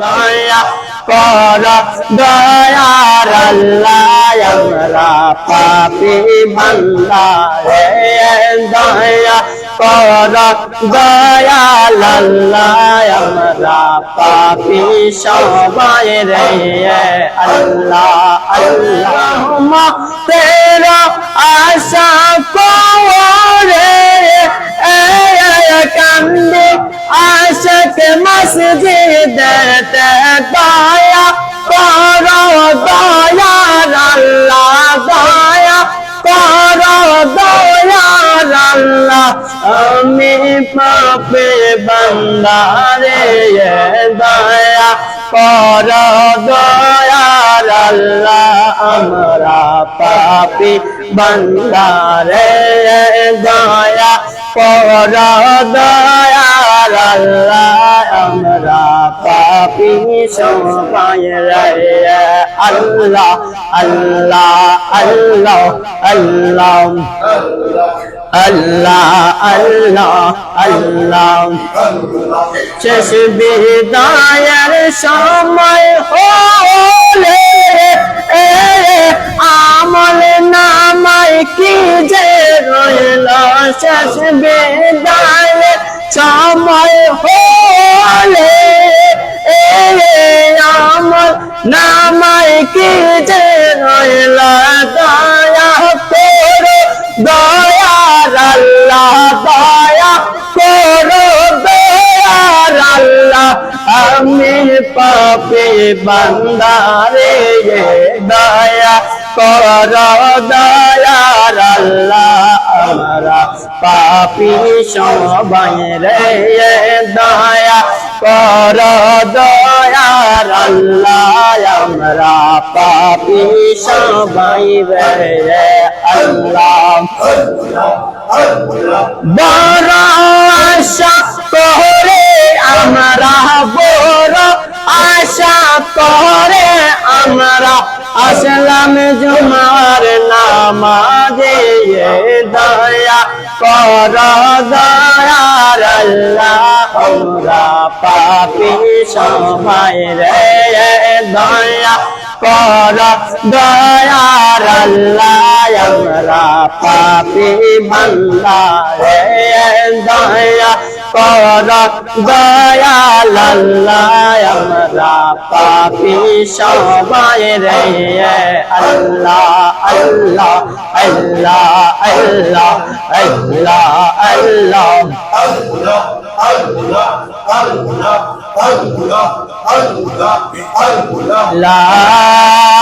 দয়া কর দয়ার আল্লাহ আমরা পাপি বান্দা রে দয়া কর দয়াল আল্লাহ আমরা পাপি সবাই মসজিদ দয়া করো, দয়া আল্লাহ, দয়া করো, দয়া আল্লাহ। আমি পাপে বন্দারে দয়া করো, দয়া আল্লাহ। আমরা পাপি বন্দারে দয়া কর দয়ার আল্লাহ, আমরা পাপি রে। আল্লাহ আল্লাহ আল্লাহ আল্লাহ। আল্লাহ আল্লাহ আল্লাহ। শেষ বিদায়ের সময় হলে আমল নামাই কি যে রইল? শেষ নামাই কি যে রইল দয়া করো, দয়ার আল্লাহ, দয়া করো, দয়ার আল্লাহ। আমি পাপে বান্দারে দয়া কর, দয়ার আল্লাহ। আমরা পাপি সবাই রে দয়া কর, দয়ার আল্লাহ। আমরা পাপি সবাই রে আল্লাহ। বড় আমরা, বড় আশা করে আমরা আসলাম জুমার নামাজে দয়া কর দয়ার আল্লাহ আমরা পাপি সবাই রে দয়া কর দয়ার আমরা পাপি বান্দা রে দয়া কর দয়াল আল্লাহ আমরা পাপি সবাই রে আল্লাহ আল্লাহ আল্লাহ আল্লাহ আল্লাহ আল্লাহ লা ইলাহা